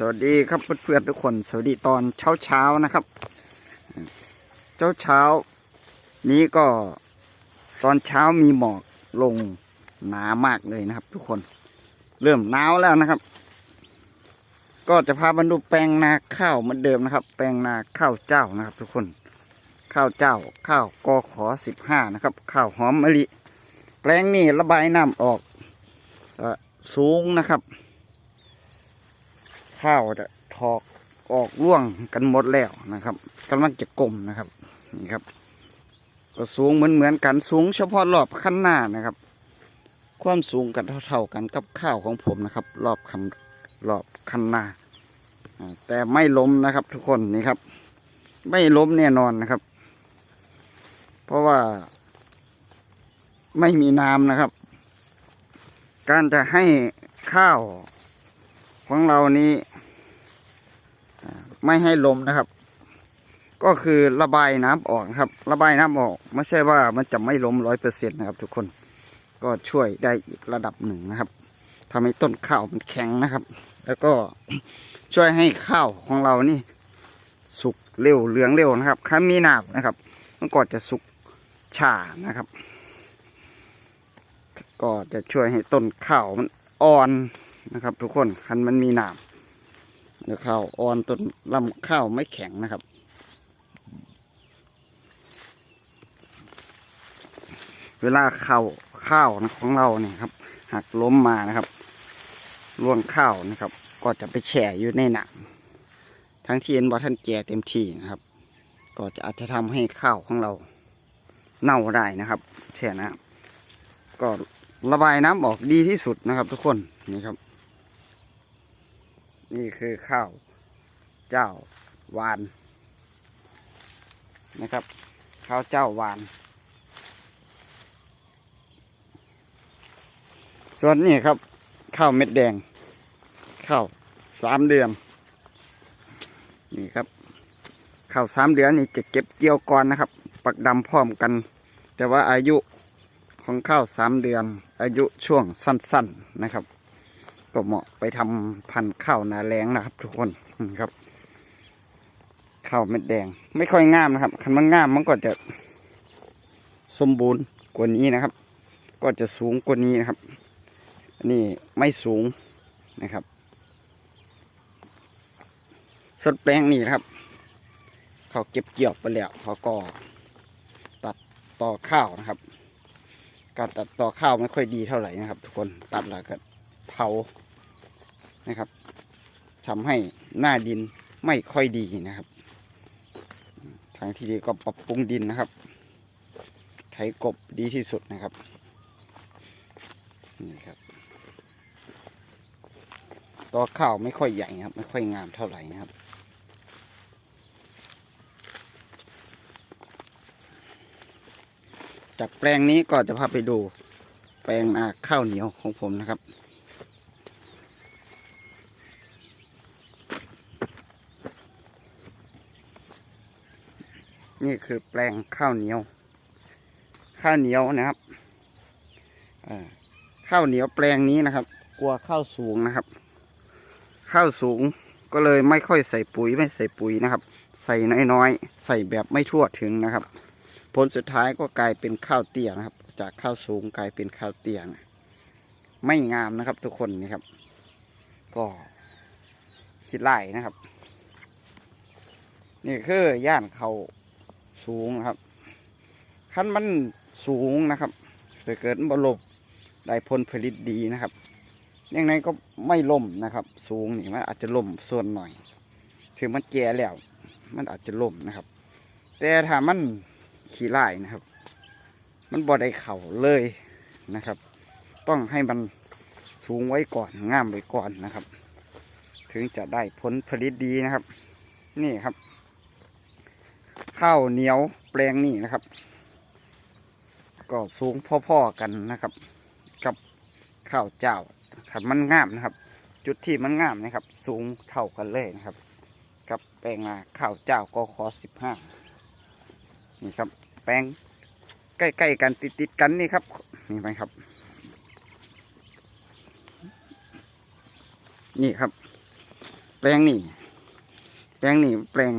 สวัสดีครับเพื่อนๆทุกคน สวัสดีตอนเช้าเช้านะครับ เช้าเช้า นี้ก็ตอนเช้ามีหมอกลงหนามากเลยนะครับ ทุกคน เริ่มหนาวแล้วนะครับ ก็จะพาบรรดูแปลงนาข้าวเหมือนเดิมนะครับ แปลงนาข้าวเจ้านะครับ ทุกคน ข้าวเจ้า ข้าวกอขอสิบห้านะครับ ข้าวหอมมะลิ แปลงนี้ระบายน้ำออกสูงนะครับ ข้าวจะถอกออกร่วงกันหมดแล้วนะครับกำลังจะกลมนะครับนี่ครับ ก็สูงเหมือนเหมือนกันสูงเฉพาะรอบขั้นหน้านะครับ ความสูงกันเท่าๆกันกับข้าวของผมนะครับ รอบคันรอบคันหน้า แต่ไม่ล้มนะครับ ทุกคนนี่ครับ ไม่ล้มแน่นอนนะครับ เพราะว่าไม่มีน้ำนะครับ การจะให้ข้าว ของเรานี้อ่ไม่ให้ลมนะครับ ก็คือระบายน้ำออกครับ ระบายน้ำออก ไม่ใช่ว่ามันจะไม่ล้มร้อยเปอร์เซ็นต์นะครับ ทุกคนก็ช่วยได้อีกระดับหนึ่งนะครับทำให้ต้นข้าวมันแข็งนะครับ แล้วก็ช่วยให้ข้าวของเรานี่ สุกเร็วเหลืองเร็วนะครับถ้ามีน้ำนะครับ มันก็จะสุกช้านะครับ ก็จะช่วยให้ต้นข้าวมันอ่อน นะครับ ทุกคนคันมันมีหนามเดี๋ยวข้าวอ่อนต้นลำข้าวไม่แข็งนะครับ เวลาข้าวข้าวนะของเราเนี่ยครับหักล้มมานะครับร่วงข้าวนะครับ ก็จะไปแช่อยู่ในหนามทั้งที่เห็นว่าท่านแก่เต็มที่นะครับ ก็จะอาจจะทำให้ข้าวของเราเน่าได้นะครับแช่น้ำก็ระบายน้ำออกดีที่สุดนะครับ ทุกคนนี่ครับ นี่คือข้าวเจ้าหวานนะครับ ข้าวเจ้าหวาน ส่วนนี้ครับ ข้าวเม็ดแดง ข้าวสามเดือน นี่ครับ ข้าวสามเดือนนี่จะเก็บเกี่ยวก่อนนะครับ ปักดำพร้อมกัน แต่ว่าอายุของข้าวสามเดือน อายุช่วงสั้น ๆนะครับ ก็เหมาะไปทำพันธุ์ข้าวนาแรงนะครับ ทุกคนครับข้าวเม็ดแดง ไม่ค่อยงามนะครับคันมันงามมันก็จะสมบูรณ์กว่านี้นะครับ ก็จะสูงกว่านี้นะครับนนี้ไม่สูงนะครับสดแปลงนี่นครับ เขาเก็บเกี่ยวไปแล้วเขาก็ตัดต่อข้าวนะครับ การตัดต่อข้าวไม่ค่อยดีเท่าไหร่นะครับ ทุกคนตัดแล้วก็ เผานะครับทำให้หน้าดินไม่ค่อยดีนะครับ ทางที่ดีก็ปรับปรุงดินนะครับไถกบดีที่สุดนะครับนี่ครับต่อข้าวไม่ค่อยใหญ่นะครับ ไม่ค่อยงามเท่าไหร่นะครับจากแปลงนี้ก็จะพาไปดูแปลงนาข้าวเหนียวของผมนะครับ นี่คือแปลงข้าวเหนียว ข้าวเหนียวนะครับข้าวเหนียวแปลงนี้นะครับ กลัวข้าวสูงนะครับ ข้าวสูงก็เลยไม่ค่อยใส่ปุ๋ยไม่ใส่ปุ๋ยนะครับ ใส่น้อยๆ ใส่แบบไม่ทั่วถึงนะครับ ผลสุดท้ายก็กลายเป็นข้าวเตี้ยนะครับ จากข้าวสูงกลายเป็นข้าวเตี้ยนะไม่งามนะครับ ทุกคนนี่ครับ ก็คิดไล่นะครับ นี่คือย่านเขา สูงนะครับขั้นมันสูงนะครับถ้าเกิดบลบได้ผลผลิตดีนะครับยังไงก็ไม่ล่มนะครับ สูงนี่มันอาจจะล่มส่วนหน่อยถึงมันแก่แล้ว มันอาจจะล่มนะครับ แต่ถ้ามันขี้ไล่นะครับ มันบ่ได้เข่าเลยนะครับ ต้องให้มันสูงไว้ก่อนงามไว้ก่อนนะครับ ถึงจะได้ผลผลิตดีนะครับ นี่ครับ ข้าวเหนียวแปลงนี่นะครับ ก็สูงพ่อๆกันนะครับ กับข้าวเจ้าครับมันงามนะครับ จุดที่มันงามนะครับ สูงเท่ากันเลยนะครับ กับแปลงนาข้าวเจ้าก็ขอสิบห้านี่ครับ แปลงใกล้ๆกันติดๆกันนี่ครับนี่ไหมครับ นี่ครับ แปลงนี่แปลงนี่แปลง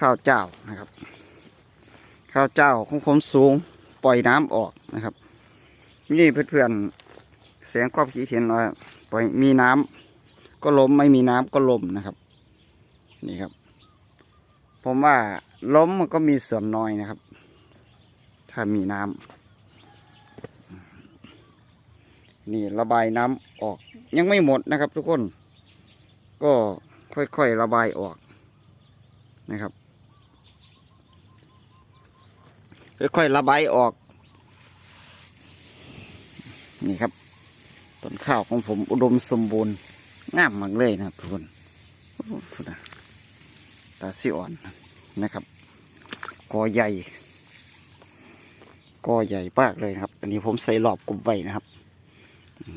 ข้าวเจ้านะครับ ข้าวเจ้าของผมสูงปล่อยน้ำออกนะครับ นี่เพื่อนๆเสียงความคิดเห็นว่าปล่อยมีน้ำก็ล้มไม่มีน้ำก็ล้มนะครับ นี่ครับ ผมว่าล้มมันก็มีส่วนน้อยนะครับ ถ้ามีน้ำนี่ระบายน้ำออก ยังไม่หมดนะครับ ทุกคน ก็ค่อยๆระบายออกนะครับ ค่อยๆระบายออก นี่ครับต้นข้าวของผมอุดมสมบูรณ์งามมากเลยนะครับทุกคนโอ้นตาสีอ่อนนะครับกอใหญ่กอใหญ่มากเลยครับ อันนี้ผมใส่หลอบกบไว้นะครับ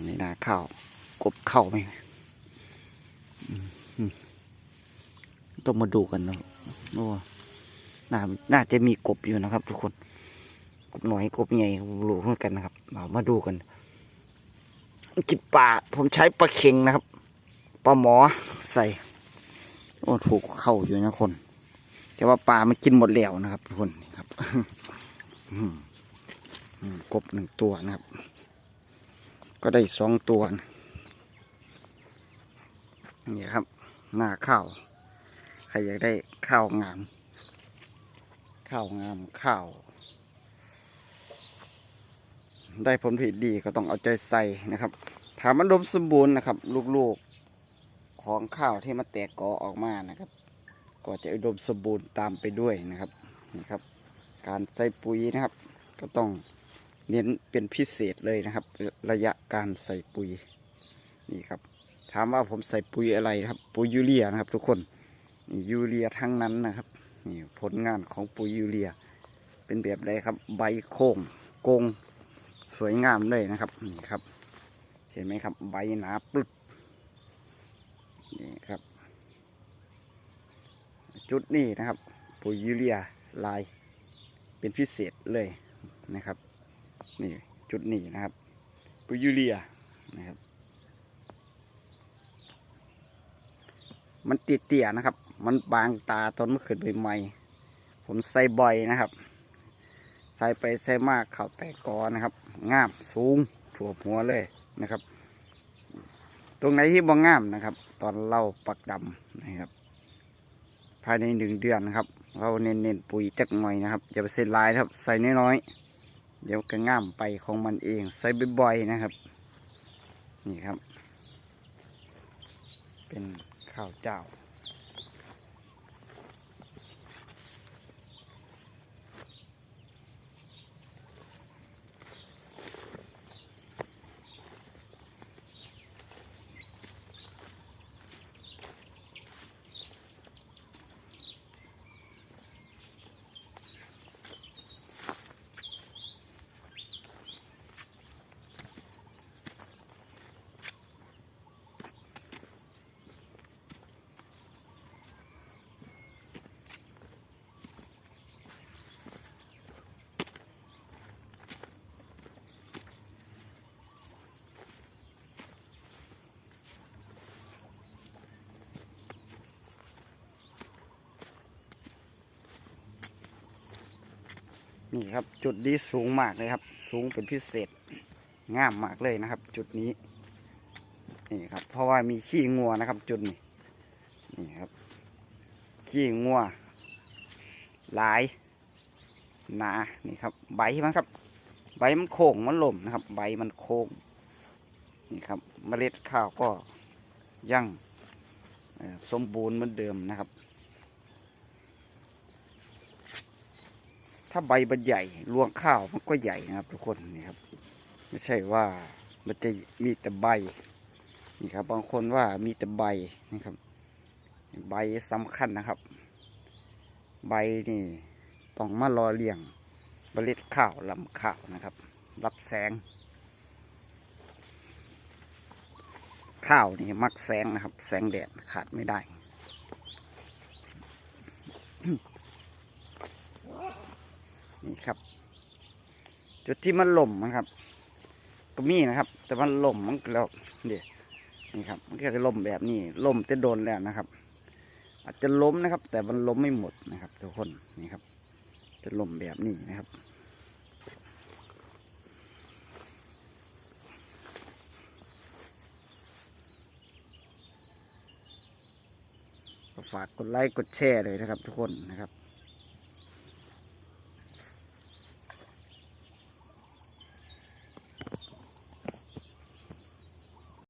ในนาข้าวกบเข้าไหมอืมอืมต้องมาดูกันนะโอ้น่าน่าจะมีกบอยู่นะครับทุกคน กบหน่อยกบใหญ่รู้เหมือนกันนะครับเอามาดูกันกินปลาผมใช้ปลาเค็งนะครับปลาหมอใส่โอ้ถูกเข้าอยู่นะคน แต่ว่าปลามันกินหมดแล้วนะครับทุกคนนี่ครับกบหนึ่งตัวนะครับ ก็ได้สองตัวนี่ครับ หน้าข้าวใครอยากได้ข้าวงาม ข้าวงามข้าว ได้ผลผลิตดีก็ต้องเอาใจใส่นะครับถามมันดมสมบูรณ์นะครับ ลูกๆของข้าวที่มาแตกกอออกมานะครับ ก็จะอุดมสมบูรณ์ตามไปด้วยนะครับนี่ครับ การใส่ปุ๋ยนะครับ ก็ต้องเน้นเป็นพิเศษเลยนะครับ ระยะการใส่ปุ๋ยนี่ครับ ถามว่าผมใส่ปุ๋ยอะไรครับ ปุ๋ยยูเรียนะครับ ทุกคนนี่ยูเรียทั้งนั้นนะครับนี่ผลงานของปุ๋ยยูเรีย เป็นแบบใดครับ ใบโค้งโกง สวยงามเลยนะครับนี่ครับ เห็นไหมครับ ใบหนาปลึกนี่ครับ จุดนี้นะครับปุยยูเรียลาย เป็นพิเศษเลยนะครับนี่จุดนี้นะครับปุยยูเรียนะครับ มันติดเตี่ยนะครับ มันบางตาตอนเมื่อคืนใหม่ๆผมใส่บ่อยนะครับ ใส่ไปใส่มากเข่าแตกกอนะครับ งามสูงถั่วหัวเลยนะครับ ตรงไหนที่บ่งามนะครับ ตอนเราปักดำนะครับ ภายในหนึ่งเดือนนะครับ เราเน้นๆปุ๋ยจักหน่อยนะครับอย่าไปใส่หลายนะครับ ใส่น้อยๆเดี๋ยวก็ง่ามไปของมันเอง ใส่บ่อยๆนะครับ นี่ครับ เป็นข้าวเจ้า นี่ครับ จุดนี้สูงมากเลยครับ สูงเป็นพิเศษงามมากเลยนะครับ จุดนี้ นี่ครับ เพราะว่ามีขี้งัวนะครับ จุดนี้นี่ครับ ขี้งัวหลายหนานี่ครับ ใบมันครับ ใบมันโค้งมันหล่มนะครับ ใบมันโค้งนี่ครับ เมล็ดข้าวก็ยังเอ่อสมบูรณ์เหมือนเดิมนะครับ ถ้าใบมันใหญ่รวงข้าวมันก็ใหญ่นะครับ ทุกคนนี่ครับ ไม่ใช่ว่ามันจะมีแต่ใบนี่ครับ บางคนว่ามีแต่ใบนี่ครับ ใบสำคัญนะครับ ใบนี่ต้องมารอเลี้ยงเมล็ดข้าวลำข้าวนะครับ รับแสง ข้าวนี่มักแสงนะครับ แสงแดดขาดไม่ได้ นี่ครับ จุดที่มันหล่มนะครับ ก็มีนะครับ แต่มันหล่มมันแล้วเดี๋ยนี่ครับมันก็จะล่มแบบนี้ล่มจะโดนแล้วนะครับ อาจจะล้มนะครับ แต่มันล้มไม่หมดนะครับ ทุกคนนี่ครับ จะล่มแบบนี้นะครับฝากกดไลค์กดแชร์เลยนะครับ ทุกคนนะครับ